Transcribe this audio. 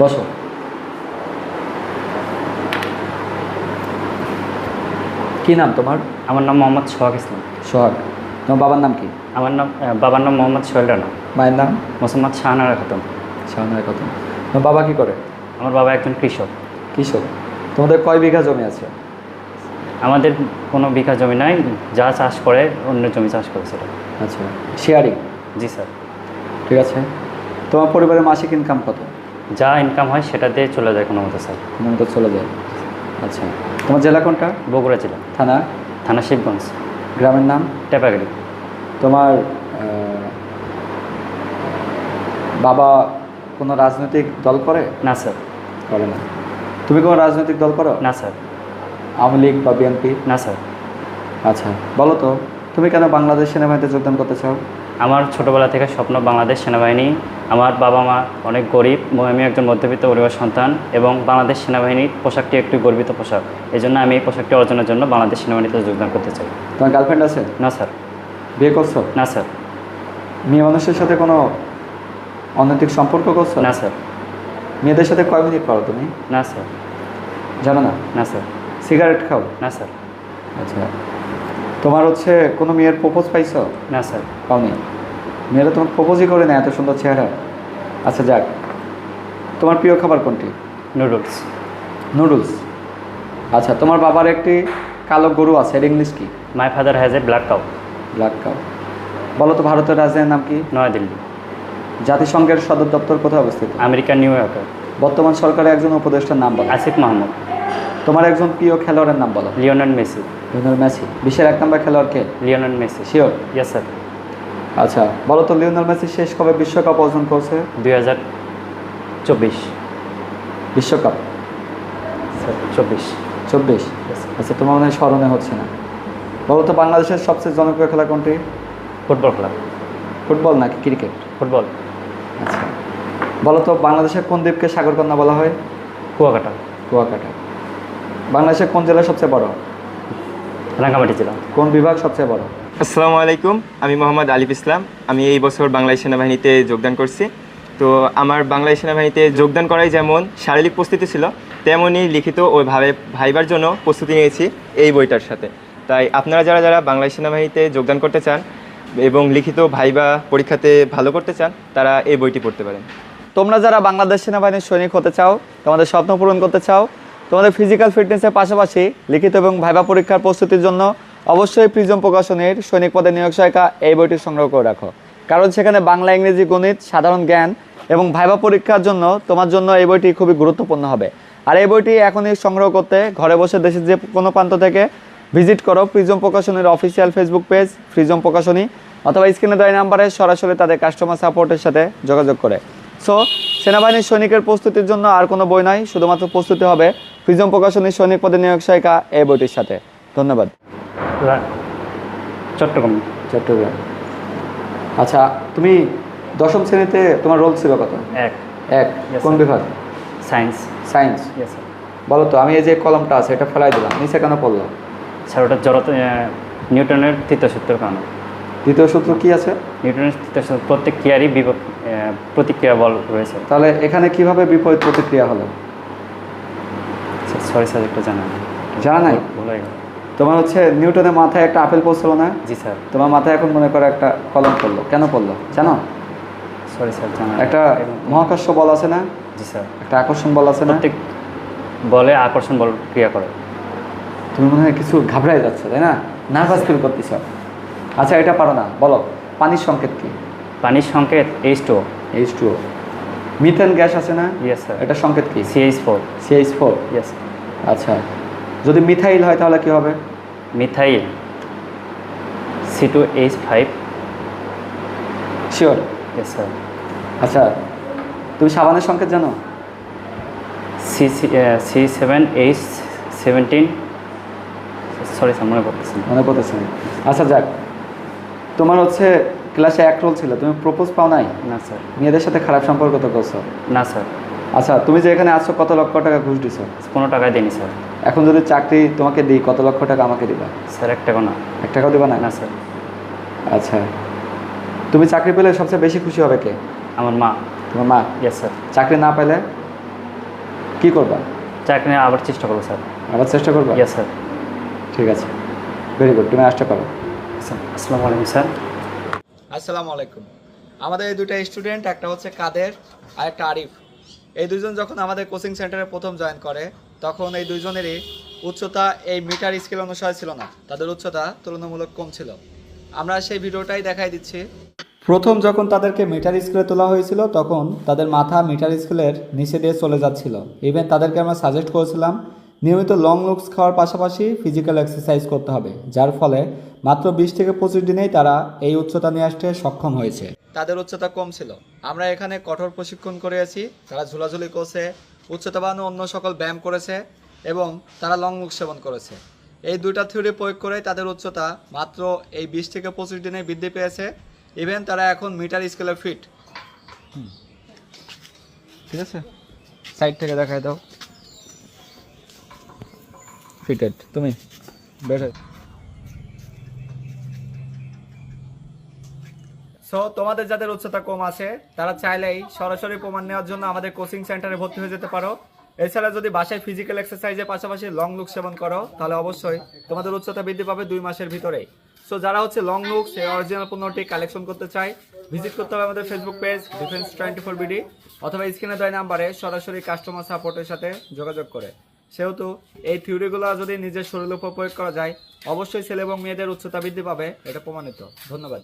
বসো। কি নাম তোমার? আমার নাম মোহাম্মদ সোহাগ ইসলাম। সোহাগ তোমার বাবার নাম কি? আমার নাম বাবার নাম মোহাম্মদ সোহেল রানা। মায়ের নাম? মোসাম্মদ শাহানারা খাতুন। শাহনার কত তোমার বাবা কি করে? আমার বাবা একজন কৃষক। কৃষক। তোমাদের কয় বিঘা জমি আছে? আমাদের কোনো বিঘা জমি নাই যা চাষ করে অন্য জমি চাষ করে সেটা আচ্ছা। শেয়ারিং? জি স্যার। ঠিক আছে। তোমার পরিবারের মাসিক ইনকাম কত? যা ইনকাম হয় সেটা দিয়ে চলে যায় কোনো মতো স্যার। কোনো মতো চলে যায়। আচ্ছা। তোমার জেলা কোনটা? বগুড়া জেলা। থানা? থানা শিবগঞ্জ। গ্রামের নাম? টেপাগাড়ি। তোমার বাবা কোনো রাজনৈতিক দল করে? না স্যার। করে না। তুমি কোনো রাজনৈতিক দল করো? না স্যার। আওয়ামী লীগ বা বিএনপি? না স্যার। আচ্ছা বলো তো তুমি কেন বাংলাদেশ সেনাবাহিনীতে যোগদান করতে চাও? আমার ছোটোবেলা থেকে স্বপ্ন বাংলাদেশ সেনাবাহিনী আমার বাবা মা অনেক গরিব আমি একজন মধ্যবিত্ত পরিবার সন্তান এবং বাংলাদেশ সেনাবাহিনীর পোশাকটি একটি গর্বিত পোশাক। এই জন্য আমি এই পোশাকটি অর্জনের জন্য বাংলাদেশ সেনাবাহিনীতে যোগদান করতে চাই। তোমার গার্লফ্রেন্ড আছে? না স্যার। বিয়ে করছ? না স্যার। মেয়ে মানুষের সাথে কোনো অনৈতিক সম্পর্ক করছ? না স্যার। মেয়েদের সাথে কয় মিনিট করো তুমি? না স্যার। জানো না? না স্যার। সিগারেট খাও? না স্যার। আচ্ছা। তোমার হচ্ছে কোনো মেয়ের প্রপোজ পাইছো? না স্যার। পাওনি? মেয়েরা তোমার প্রপোজই করে না এত সুন্দর চেহারা। আচ্ছা যাক। তোমার প্রিয় খাবার কোনটি? নুডলস। নুডলস। আচ্ছা তোমার বাবার একটি কালো গরু আছে এর ইংলিশ কি? My father has a black cow black cow বলো তো ভারতের রাজধানীর নাম কি? নয়াদিল্লি। জাতিসংঘের সদর দপ্তর কোথায় অবস্থিত? আমেরিকার নিউ ইয়র্কার বর্তমান সরকারের একজন উপদেষ্টার নাম বলো। আসিফ মাহমুদ। তোমার একজন প্রিয় খেলোয়াড়ের নাম বলো। Leonard Messi. Lionel Messi. বিশ্বের এক নম্বর খেলোয়াড় কে? Leonard Messi. Sure yes sir আচ্ছা বলো তো লিওনেল মেসি শেষ কবে বিশ্বকাপ অর্জন করছে? দুই হাজার চব্বিশ। বিশ্বকাপ? চব্বিশ। চব্বিশ? আচ্ছা তোমার মনে হয় স্মরণে হচ্ছে না? বলো তো বাংলাদেশের সবচেয়ে জনপ্রিয় খেলা কোনটি? ফুটবল খেলা। ফুটবল নাকি ক্রিকেট? ফুটবল। আচ্ছা বলো তো বাংলাদেশের কোন দ্বীপকে সাগরকন্যা বলা হয়? কুয়াকাটা। কুয়াকাটা। বাংলাদেশের কোন জেলা সবচেয়ে বড়? রাঙ্গামাটি জেলা। কোন বিভাগ সবচেয়ে বড়? আসসালামু আলাইকুম, আমি মোহাম্মদ আলিফ ইসলাম। আমি এই বছর বাংলাদেশ সেনাবাহিনীতে যোগদান করছি। তো আমার বাংলাদেশ সেনাবাহিনীতে যোগদান করাই যেমন শারীরিক প্রস্তুতি ছিল তেমনই লিখিত ও ভাবে ভাইবার জন্য প্রস্তুতি নিয়েছি এই বইটার সাথে। তাই আপনারা যারা যারা বাংলাদেশ সেনাবাহিনীতে যোগদান করতে চান এবং লিখিত ভাইবা পরীক্ষাতে ভালো করতে চান, তারা এই বইটি পড়তে পারেন। তোমরা যারা বাংলাদেশ সেনাবাহিনীর সৈনিক হতে চাও, তোমাদের স্বপ্ন পূরণ করতে চাও, তোমাদের ফিজিক্যাল ফিটনেসের পাশাপাশি লিখিত এবং ভাইবা পরীক্ষার প্রস্তুতির জন্য অবশ্যই প্রিজম প্রকাশনের সৈনিক পদে নিয়োগ সহায়িকা এই বইটি সংগ্রহ করে রাখো। কারণ সেখানে বাংলা, ইংরেজি, গণিত, সাধারণ জ্ঞান এবং ভাইবা পরীক্ষার জন্য তোমার জন্য এই বইটি খুবই গুরুত্বপূর্ণ হবে। আর এই বইটি এখনই সংগ্রহ করতে ঘরে বসে দেশের যে কোনো প্রান্ত থেকে ভিজিট করো Prism প্রকাশনের official Facebook page, Prism Prokashoni, অথবা স্ক্রিনে দেওয়া নাম্বারে সরাসরি তাদের কাস্টমার সাপোর্টের সাথে যোগাযোগ করে। সো সেনাবাহিনীর সৈনিকের প্রস্তুতির জন্য আর কোনো বই নাই, শুধুমাত্র প্রস্তুতি হবে প্রিজম প্রকাশনীর সৈনিক পদে নিয়োগ সহায়িকা এই বইটির সাথে। ধন্যবাদ। চট্টগ্রাম। চট্টগ্রাম। আচ্ছা তুমি দশম শ্রেণীতে তোমার রোল ছিল কত? এক। এক। কোন বিভাগ? সায়েন্স সায়েন্স বলো তো আমি এই যে কলমটা আছে এটা ফেলাই দিলাম। নিচে কেন পড়ল? স্যার ওটা জড়তা নিউটনের তৃতীয় সূত্রের কারণে। দ্বিতীয় সূত্র কি আছে? নিউটনের তৃতীয় সূত্র প্রত্যেক ক্রিয়ারই প্রতিক্রিয়া বল রয়েছে। তাহলে এখানে কীভাবে বিপরীত প্রতিক্রিয়া হলো? সরি স্যার একটু জানা। জানা নাই? ভুল গেল। তোমার হচ্ছে নিউটনের মাথায় একটা আপেল পড়ছিল না? জি স্যার। তোমার মাথায় এখন মনে করো একটা কলম পড়ল। কেন পড়ল? জানো? সরি স্যার জানা। একটা মহাকর্ষ বল আছে না? জি স্যার। একটা আকর্ষণ বল আছে না? ঠিক বলে আকর্ষণ বল ক্রিয়া করে। তুমি মনে হয় কিছু ঘাবড়াই যাচ্ছ তাই না? নার্ভাস ফিল করতেছ। আচ্ছা এটা পারো না বলো। পানির সংকেত কি? পানির সংকেত H two H two methane gas আছে না? ইয়েস স্যার এটা সংকেত কি? CH four CH four yes আচ্ছা। যদি মিথাইল হয় তাহলে কি হবে? Methyl C two H five sure yes sir আচ্ছা তুমি সাবানের সংকেত জানো? C C seven H seventeen sorry sir মনে না। মনে না। আচ্ছা যাক। তোমার হচ্ছে ক্লাসে এক রোল ছিল তুমি প্রপোজ পাও নাই? না স্যার মেয়েদের সাথে খারাপ সম্পর্ক তো করছ। না স্যার আচ্ছা তুমি যে এখানে আসছো কত লক্ষ টাকা ঘুষ দিছো? কোনো টাকায় দিইনি স্যার। এখন যদি চাকরি তোমাকে দিই কত লক্ষ টাকা আমাকে দিবা? স্যার এক টাকা না। এক টাকাও দিবা না? না স্যার। আচ্ছা। তুমি চাকরি পেলে সবচেয়ে বেশি খুশি হবে কে? আমার মা। তোমার মা? Yes sir. চাকরি না পেলে কি করবা? চাকরি নিয়ে আবার চেষ্টা করব স্যার। আবার চেষ্টা করবা? Yes sir. ঠিক আছে। ভেরি গুড তুমি আসতে পারো স্যার আসসালামু আলাইকুম স্যার। আসসালামু আলাইকুম। আমাদের এই দুটো স্টুডেন্ট একটা হচ্ছে কাদের আর একটা আরিফ। এই দুজন যখন আমাদের কোচিং সেন্টারে প্রথম জয়েন করে, তখন এই দুইজনেরই উচ্চতা এই মিটার স্কেল অনুসারে ছিল না। তাদের উচ্চতা তুলনামূলক কম ছিল। আমরা সেই ভিডিওটাই দেখাই দিচ্ছি। প্রথম যখন তাদেরকে মিটার স্কেলে তোলা হয়েছিল, তখন তাদের মাথা মিটার স্কেলের নিচে দিয়ে চলে যাচ্ছিল। ইভেন তাদেরকে আমরা সাজেস্ট করেছিলাম নিয়মিত লং লুকস খাওয়ার পাশাপাশি ফিজিক্যাল এক্সারসাইজ করতে হবে যার ফলে মাত্র বিশ থেকে পঁচিশ দিনেই তারা এই উচ্চতা নিয়ে আসতে সক্ষম হয়েছে। তাদের উচ্চতা কম ছিল। আমরা এখানে কঠোর প্রশিক্ষণ করেছি তারা ঝুলাঝুলি করছে উচ্চতা বাড়ানো অন্য সকল ব্যায়াম করেছে এবং তারা লং লুক সেবন করেছে। এই দুইটা থিওরি প্রয়োগ করে তাদের উচ্চতা মাত্র এই বিশ থেকে পঁচিশ দিনে বৃদ্ধি পেয়েছে। ইভেন তারা এখন মিটার স্কেলে ফিট ঠিক আছে? সাইড থেকে দেখাই দাও। ফিটেড। তুমি? বেটার সো তোমাদের যাদের উচ্চতা কম আছে, তারা চাইলেই সরাসরি প্রমাণ নেওয়ার জন্য আমাদের কোচিং সেন্টারে ভর্তি হয়ে যেতে পারো। এছাড়া যদি বাসায় ফিজিক্যাল এক্সারসাইজের পাশাপাশি লং লুক সেবন করো, তাহলে অবশ্যই তোমাদের উচ্চতা বৃদ্ধি পাবে দুই মাসের ভিতরে। সো যারা হচ্ছে লং লুক সেই অরিজিনাল পণ্যটি কালেকশন করতে চায় ভিজিট করতে হবে আমাদের Facebook page Defence twenty four BD অথবা স্ক্রিনে দেওয়া নাম্বারে সরাসরি কাস্টমার সাপোর্টের সাথে যোগাযোগ করে। সেহেতু এই থিওরিগুলো যদি নিজের শরীরের উপর প্রয়োগ করা যায়, অবশ্যই ছেলে এবং মেয়েদের উচ্চতা বৃদ্ধি পাবে, এটা প্রমাণিত। ধন্যবাদ।